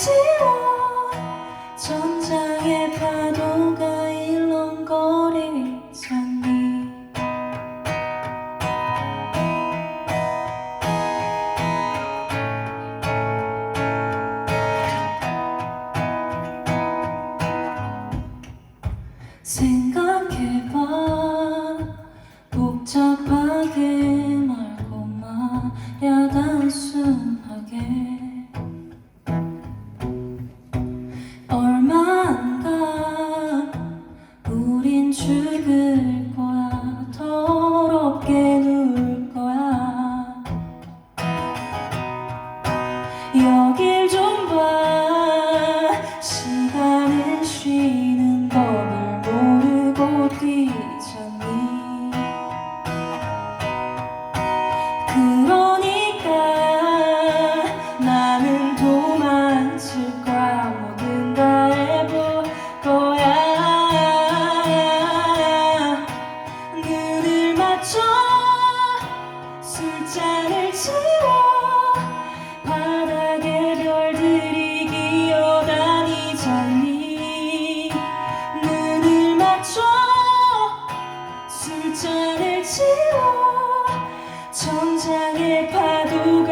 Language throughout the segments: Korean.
지워 전장의 파도가 일렁거리잖니. 생각 여길 좀 봐. 시간은 쉬는 법을 모르고 뛰잖니. 그러니까 나는 도망칠 거야. 뭐든 다 해볼 거야. 눈을 맞춰 심장의 파도가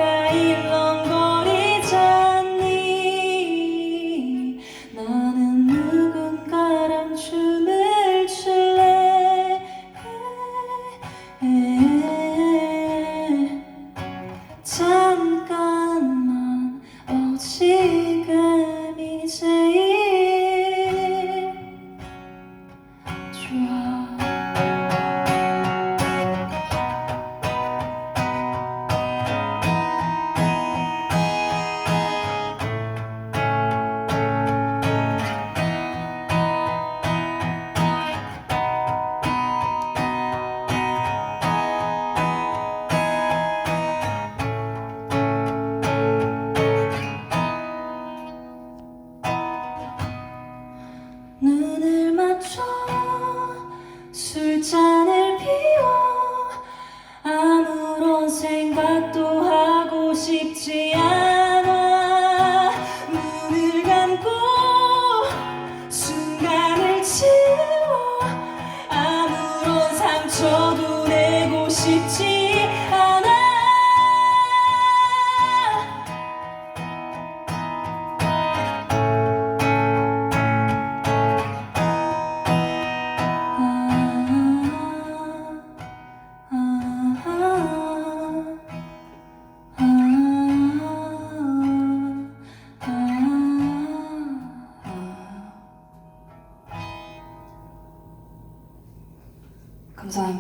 中。